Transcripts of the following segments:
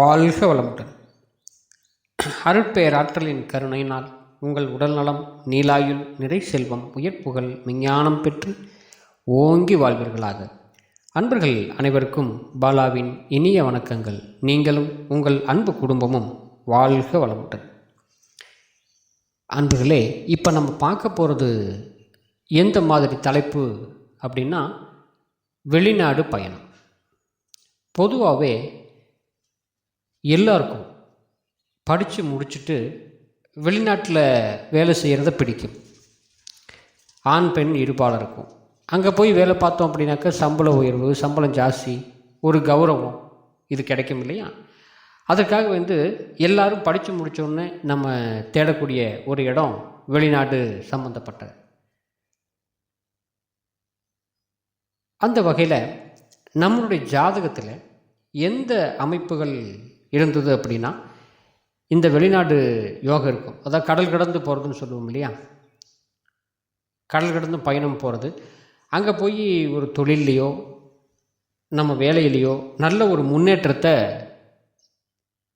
வாழ்க வளமுடன். அருட்பேராற்றலின் கருணையினால் உங்கள் உடல்நலம் நீலாயுள் நிறை செல்வம் உயர்ப்புகள் விஞ்ஞானம் பெற்று ஓங்கி வாழ்வீர்களாக. அன்பர்கள் அனைவருக்கும் பாலாவின் இனிய வணக்கங்கள். நீங்களும் உங்கள் அன்பு குடும்பமும் வாழ்க வளமுடன். அன்பர்களே இப்போ நம்ம பார்க்க போகிறது எந்த மாதிரி தலைப்பு அப்படின்னா வெளிநாடு பயணம். பொதுவாகவே எல்லாருக்கும் படித்து முடிச்சுட்டு வெளிநாட்டில் வேலை செய்கிறத பிடிக்கும். ஆண் பெண் இருபாலருக்கும் அங்கே போய் வேலை பார்த்தோம் அப்படின்னாக்கா சம்பள உயர்வு சம்பளம் ஜாஸ்தி ஒரு கௌரவம் இது கிடைக்கும் இல்லையா? அதற்காக வந்து எல்லாரும் படித்து முடித்தோடனே நம்ம தேடக்கூடிய ஒரு இடம் வெளிநாடு சம்மந்தப்பட்டது அந்த வகையில் நம்மளுடைய ஜாதகத்தில் எந்த அமைப்புகள் இருந்தது அப்படின்னா இந்த வெளிநாடு யோகம் இருக்கும். அதாவது கடல் கடந்து போகிறதுன்னு சொல்லுவோம் இல்லையா? கடல் கடந்து பயணம் போகிறது அங்கே போய் ஒரு தொழில்லையோ நம்ம வேலையிலையோ நல்ல ஒரு முன்னேற்றத்தை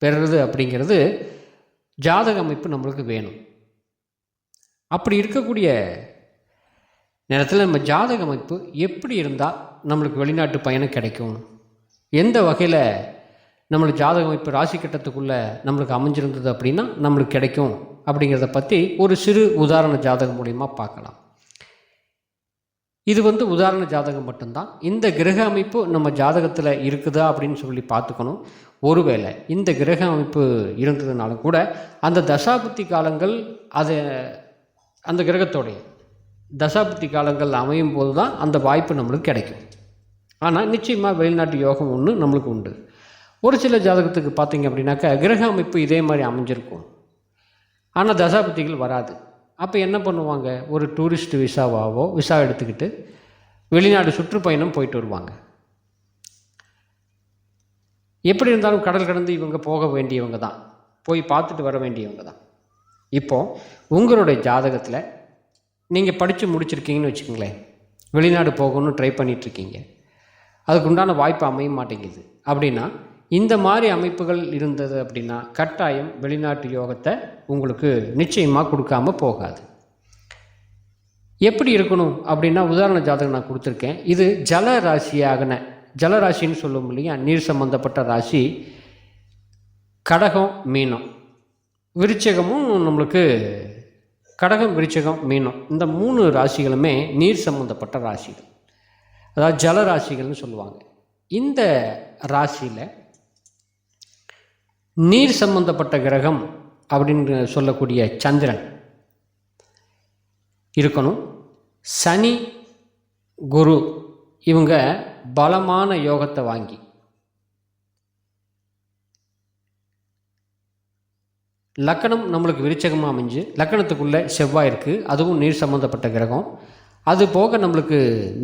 பெறுறது அப்படிங்கிறது ஜாதக அமைப்பு நம்மளுக்கு வேணும். அப்படி இருக்கக்கூடிய நேரத்தில் நம்ம ஜாதக அமைப்பு எப்படி இருந்தால் நம்மளுக்கு வெளிநாட்டு பயணம் கிடைக்கும்? எந்த வகையில் நம்மளுக்கு ஜாதக அமைப்பு ராசி கட்டத்துக்குள்ளே நம்மளுக்கு அமைஞ்சிருந்தது அப்படின்னா நம்மளுக்கு கிடைக்கும் அப்படிங்கிறத பற்றி ஒரு சிறு உதாரண ஜாதகம் மூலிமா பார்க்கலாம். இது வந்து உதாரண ஜாதகம் மட்டும்தான். இந்த கிரக அமைப்பு நம்ம ஜாதகத்தில் இருக்குதா அப்படின்னு சொல்லி பார்த்துக்கணும். ஒருவேளை இந்த கிரக அமைப்பு இருந்ததுனாலும் கூட அந்த தசாபுத்தி காலங்கள் அதை அந்த கிரகத்தோடைய தசாபுத்தி காலங்கள் அமையும் போது தான் அந்த வாய்ப்பு நம்மளுக்கு கிடைக்கும். ஆனால் நிச்சயமாக வெளிநாட்டு யோகம் ஒன்று நம்மளுக்கு உண்டு. ஒரு சில ஜாதகத்துக்கு பார்த்தீங்க அப்படின்னாக்கா கிரக அமைப்பு இதே மாதிரி அமைஞ்சிருக்கும். ஆனால் தசாபதிகள் வராது. அப்போ என்ன பண்ணுவாங்க? ஒரு டூரிஸ்ட் விசாவாவோ விசா எடுத்துக்கிட்டு வெளிநாடு சுற்றுப்பயணம் போயிட்டு வருவாங்க. எப்படி இருந்தாலும் கடல் கடந்து இவங்க போக வேண்டியவங்க தான். போய் பார்த்துட்டு வர வேண்டியவங்க தான். இப்போது உங்களுடைய ஜாதகத்தில் நீங்கள் படித்து முடிச்சிருக்கீங்கன்னு வச்சுக்கோங்களேன். வெளிநாடு போகணும்னு ட்ரை பண்ணிகிட்ருக்கீங்க அதுக்கு உண்டான வாய்ப்பு அமைய மாட்டேங்குது. அப்படின்னா இந்த மாதிரி அமைப்புகள் இருந்தது அப்படின்னா கட்டாயம் வெளிநாட்டு யோகத்தை உங்களுக்கு நிச்சயமாக கொடுக்காமல் போகாது. எப்படி இருக்கணும் அப்படின்னா உதாரண ஜாதகம் நான் கொடுத்துருக்கேன். இது ஜல ராசியாகன ஜலராசின்னு சொல்லும் இல்லையா? நீர் சம்பந்தப்பட்ட ராசி கடகம் மீனம். விருச்சகமும் நம்மளுக்கு கடகம் விருச்சகம் மீனம். இந்த மூணு ராசிகளுமே நீர் சம்பந்தப்பட்ட ராசிகள். அதாவது ஜல ராசிகள்னு சொல்லுவாங்க. இந்த ராசியில் நீர் சம்பந்தப்பட்ட கிரகம் அப்படின்னு சொல்லக்கூடிய சந்திரன் இருக்கணும். சனி குரு இவங்க பலமான யோகத்தை வாங்கி லக்கணம் நம்மளுக்கு விருச்சகமாக அமைஞ்சு லக்கணத்துக்குள்ளே செவ்வாய் இருக்குது அதுவும் நீர் சம்மந்தப்பட்ட கிரகம். அது போக நம்மளுக்கு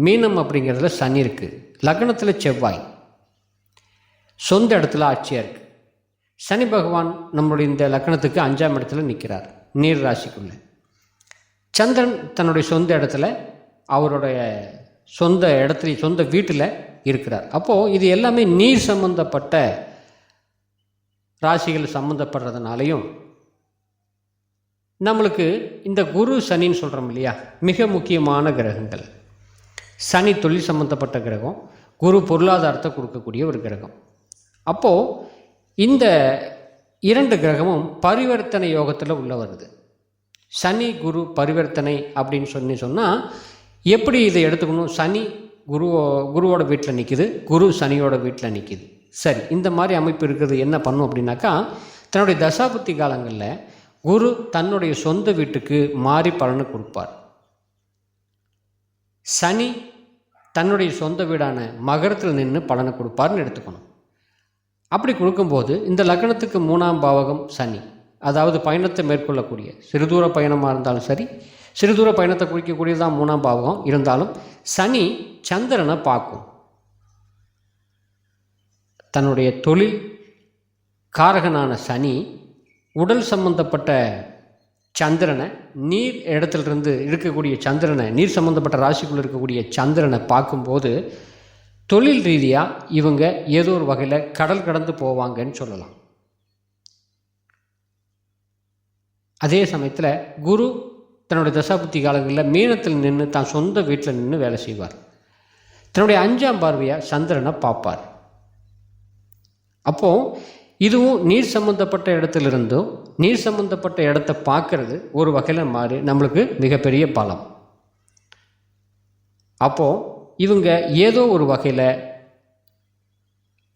மீனம் அப்படிங்கிறதுல சனி இருக்குது லக்கணத்தில் செவ்வாய். சொந்த இடத்துல ஆட்சியாக இருக்குது சனி பகவான் நம்மளுடைய இந்த லக்கணத்துக்கு அஞ்சாம் இடத்துல நிற்கிறார் நீர் ராசிக்குள்ளே. சந்திரன் தன்னுடைய சொந்த இடத்துல அவருடைய சொந்த இடத்துல சொந்த வீட்டில் இருக்கிறார். அப்போது இது எல்லாமே நீர் சம்பந்தப்பட்ட ராசிகள் சம்மந்தப்படுறதுனாலையும் நம்மளுக்கு இந்த குரு சனின்னு சொல்கிறோம் இல்லையா மிக முக்கியமான கிரகங்கள். சனி தொழில் சம்மந்தப்பட்ட கிரகம் குரு பொருளாதாரத்தை கொடுக்கக்கூடிய ஒரு கிரகம். அப்போது இந்த இரண்டு கிரகமும் பரிவர்த்தனை யோகத்தில் உள்ள வருது. சனி குரு பரிவர்த்தனை அப்படின்னு சொல்லி சொன்னால் எப்படி இதை எடுத்துக்கணும்? சனி குருவோ குருவோட வீட்டில் நிற்கிது குரு சனியோட வீட்டில் நிற்கிது சரி இந்த மாதிரி அமைப்பு இருக்கிறது என்ன பண்ணும் அப்படின்னாக்கா தன்னுடைய தசாபுத்தி காலங்களில் குரு தன்னுடைய சொந்த வீட்டுக்கு மாறி பலனை கொடுப்பார். சனி தன்னுடைய சொந்த வீடான மகரத்தில் நின்று பலனை கொடுப்பார்னு எடுத்துக்கணும். அப்படி கொடுக்கும்போது இந்த லக்னத்துக்கு மூணாம் பாவகம் சனி. அதாவது பயணத்தை மேற்கொள்ளக்கூடிய. சிறுதூர பயணமாக இருந்தாலும் சரி சிறுதூர பயணத்தை குறிக்கக்கூடியதான் மூணாம் பாவகம். இருந்தாலும் சனி சந்திரனை பார்க்கும். தன்னுடைய தொழில் காரகனான சனி உடல் சம்பந்தப்பட்ட சந்திரனை நீர் இடத்துலேருந்து இருக்கக்கூடிய சந்திரனை நீர் சம்பந்தப்பட்ட ராசிக்குள்ளே இருக்கக்கூடிய சந்திரனை பார்க்கும்போது தொழில் ரீதியாக இவங்க ஏதோ ஒரு வகையில் கடல் கடந்து போவாங்கன்னு சொல்லலாம். அதே சமயத்தில் குரு தன்னுடைய தசாபுத்தி காலங்களில் மீனத்தில் நின்று தான் சொந்த வீட்டில் நின்று வேலை செய்வார். தன்னுடைய அஞ்சாம் பார்வையாக சந்திரனை பார்ப்பார். அப்போது இதுவும் நீர் சம்மந்தப்பட்ட இடத்துலிருந்தும் நீர் சம்மந்தப்பட்ட இடத்த பார்க்கறது ஒரு வகையில் மாறி நம்மளுக்கு மிகப்பெரிய பலம். அப்போது இவங்க ஏதோ ஒரு வகையில்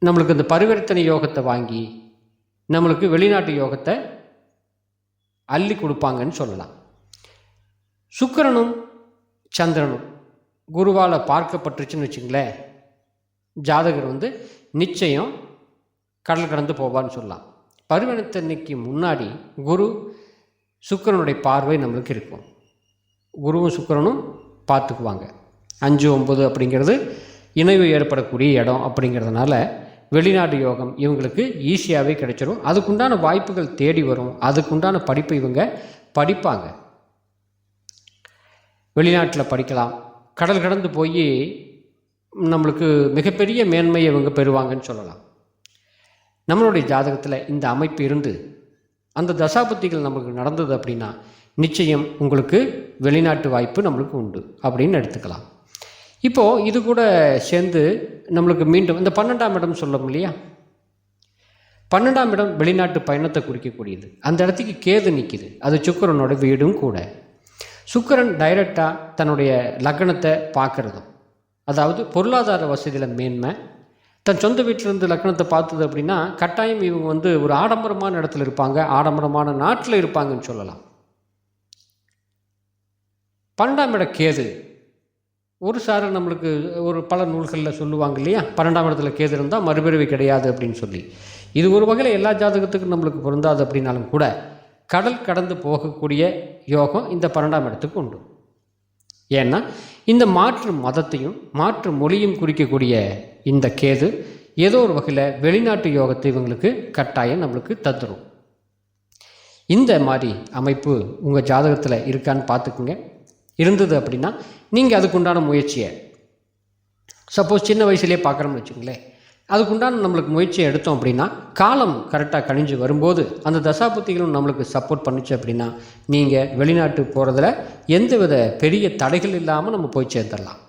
நம்மளுக்கு இந்த பரிவர்த்தனை யோகத்தை வாங்கி நம்மளுக்கு வெளிநாட்டு யோகத்தை அள்ளி கொடுப்பாங்கன்னு சொல்லலாம். சுக்கிரனும் சந்திரனும் குருவால் பார்க்கப்பட்டுருச்சுன்னு வச்சுங்களேன் ஜாதகர் வந்து நிச்சயம் கடல் கடந்து போவான்னு சொல்லலாம். பருவனத்தன்னைக்கு முன்னாடி குரு சுக்கிரனுடைய பார்வை நம்மளுக்கு இருக்கும். குருவும் சுக்கிரனும் பார்த்துக்குவாங்க. அஞ்சு ஒம்பது அப்படிங்கிறது இணைவு ஏற்படக்கூடிய இடம் அப்படிங்கிறதுனால வெளிநாட்டு யோகம் இவங்களுக்கு ஈஸியாகவே கிடைச்சிரும். அதுக்குண்டான வாய்ப்புகள் தேடி வரும். அதுக்குண்டான படிப்பு இவங்க படிப்பாங்க. வெளிநாட்டில் படிக்கலாம். கடல் கடந்து போய் நம்மளுக்கு மிகப்பெரிய மேன்மையை இவங்க பெறுவாங்கன்னு சொல்லலாம். நம்மளுடைய ஜாதகத்தில் இந்த அமைப்பு இருந்து அந்த தசாபுத்திகள் நம்மளுக்கு நடந்தது அப்படின்னா நிச்சயம் உங்களுக்கு வெளிநாட்டு வாய்ப்பு நம்மளுக்கு உண்டு அப்படின்னு எடுத்துக்கலாம். இப்போது இது கூட சேர்ந்து நம்மளுக்கு மீண்டும் இந்த பன்னெண்டாம் இடம் சொல்லும் இல்லையா? பன்னெண்டாம் இடம் வெளிநாட்டு பயணத்தை குறிக்கக்கூடியது. அந்த இடத்துக்கு கேது நிற்கிது அது சுக்கரனோட வீடும் கூட. சுக்கரன் டைரக்டாக தன்னுடைய லக்னத்தை பார்க்குறதும். அதாவது பொருளாதார வசதியில் மேன்மை. தன் சொந்த வீட்டிலேருந்து லக்னத்தை பார்த்தது அப்படின்னா கட்டாயம் இவங்க வந்து ஒரு ஆடம்பரமான இடத்துல இருப்பாங்க. ஆடம்பரமான நாட்டில் இருப்பாங்கன்னு சொல்லலாம். பன்னெண்டாம் இட கேது. ஒரு சார நம்மளுக்கு ஒரு பல நூல்களில் சொல்லுவாங்க இல்லையா? பன்னெண்டாம் இடத்துல கேது இருந்தால் மறுபிறவி கிடையாது அப்படின்னு சொல்லி. இது ஒரு வகையில் எல்லா ஜாதகத்துக்கும் நம்மளுக்கு பொருந்தாது அப்படின்னாலும் கூட கடல் கடந்து போகக்கூடிய யோகம் இந்த பன்னெண்டாம் இடத்துக்கு உண்டு. ஏன்னா இந்த மாற்று மதத்தையும் மாற்று மொழியும் குறிக்கக்கூடிய இந்த கேது ஏதோ ஒரு வகையில் வெளிநாட்டு யோகத்தை இவங்களுக்கு கட்டாயம் நம்மளுக்கு தந்துடும் இந்த மாதிரி அமைப்பு உங்கள் ஜாதகத்தில் இருக்கான்னு பார்த்துக்குங்க. இருந்தது அப்படின்னா நீங்கள் அதுக்குண்டான முயற்சியை சப்போஸ் சின்ன வயசுலேயே பார்க்குறோம்னு வச்சுங்களேன் அதுக்குண்டான நம்மளுக்கு முயற்சியை எடுத்தோம் அப்படின்னா காலம் கரெக்டாக கணிஞ்சு வரும்போது அந்த தசாபுத்திகளும் நம்மளுக்கு சப்போர்ட் பண்ணுச்சு அப்படின்னா நீங்கள் வெளிநாட்டு போகிறதுல எந்தவித பெரிய தடைகள் இல்லாமல் நம்ம போய் சேர்ந்துடலாம்.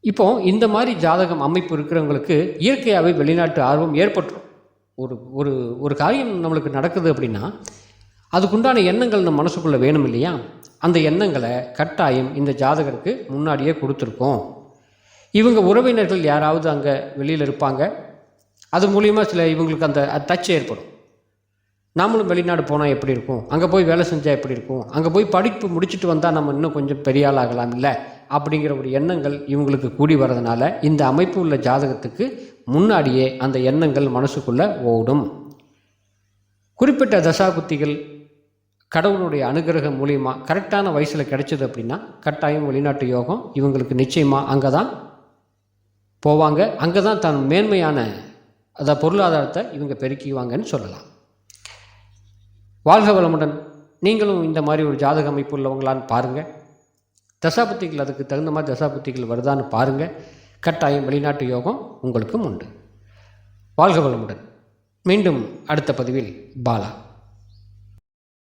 இப்போ இந்த மாதிரி ஜாதகம் அமைப்பு இருக்கிறவங்களுக்கு இயற்கையாகவே வெளிநாட்டு ஆர்வம் ஏற்பட்டுரும். ஒரு ஒரு ஒரு காரியம் நம்மளுக்கு நடக்குது அப்படின்னா அதுக்குண்டான எண்ணங்கள் நம்ம மனசுக்குள்ளே வேணும் இல்லையா? அந்த எண்ணங்களை கட்டாயம் இந்த ஜாதகருக்கு முன்னாடியே கொடுத்துருக்கோம் இவங்க உறவினர்கள் யாராவது அங்கே வெளியில் இருப்பாங்க. அது மூலியமாக சில இவங்களுக்கு அந்த தச்சு ஏற்படும். நாமளும் வெளிநாடு போனால் எப்படி இருக்கும்? அங்கே போய் வேலை செஞ்சால் எப்படி இருக்கும்? அங்கே போய் படிப்பு முடிச்சுட்டு வந்தால் நம்ம இன்னும் கொஞ்சம் பெரிய ஆள் ஆகலாம் இல்லை? அப்படிங்கிற ஒரு எண்ணங்கள் இவங்களுக்கு கூடி வர்றதுனால இந்த அமைப்பு உள்ள ஜாதகத்துக்கு முன்னாடியே அந்த எண்ணங்கள் மனசுக்குள்ளே ஓடும். குறிப்பிட்ட தசாகுத்திகள் கடவுளுடைய அனுகிரகம் மூலியமாக கரெக்டான வயசில் கிடைச்சது அப்படின்னா கட்டாயம் வெளிநாட்டு யோகம் இவங்களுக்கு நிச்சயமாக அங்கே தான் போவாங்க. அங்கே தான் தன் மேன்மையான அதாவது பொருளாதாரத்தை இவங்க பெருக்கிவாங்கன்னு சொல்லலாம். வாழ்க வளமுடன். நீங்களும் இந்த மாதிரி ஒரு ஜாதக அமைப்பு உள்ளவங்களான்னு பாருங்கள் தசாபுத்திகள் அதுக்கு தகுந்த மாதிரி தசாபுத்திகள் வருதான்னு பாருங்கள் கட்டாயம் வெளிநாட்டு யோகம் உங்களுக்கும் உண்டு. வாழ்க வளமுடன். மீண்டும் அடுத்த பதிவில் பாலா.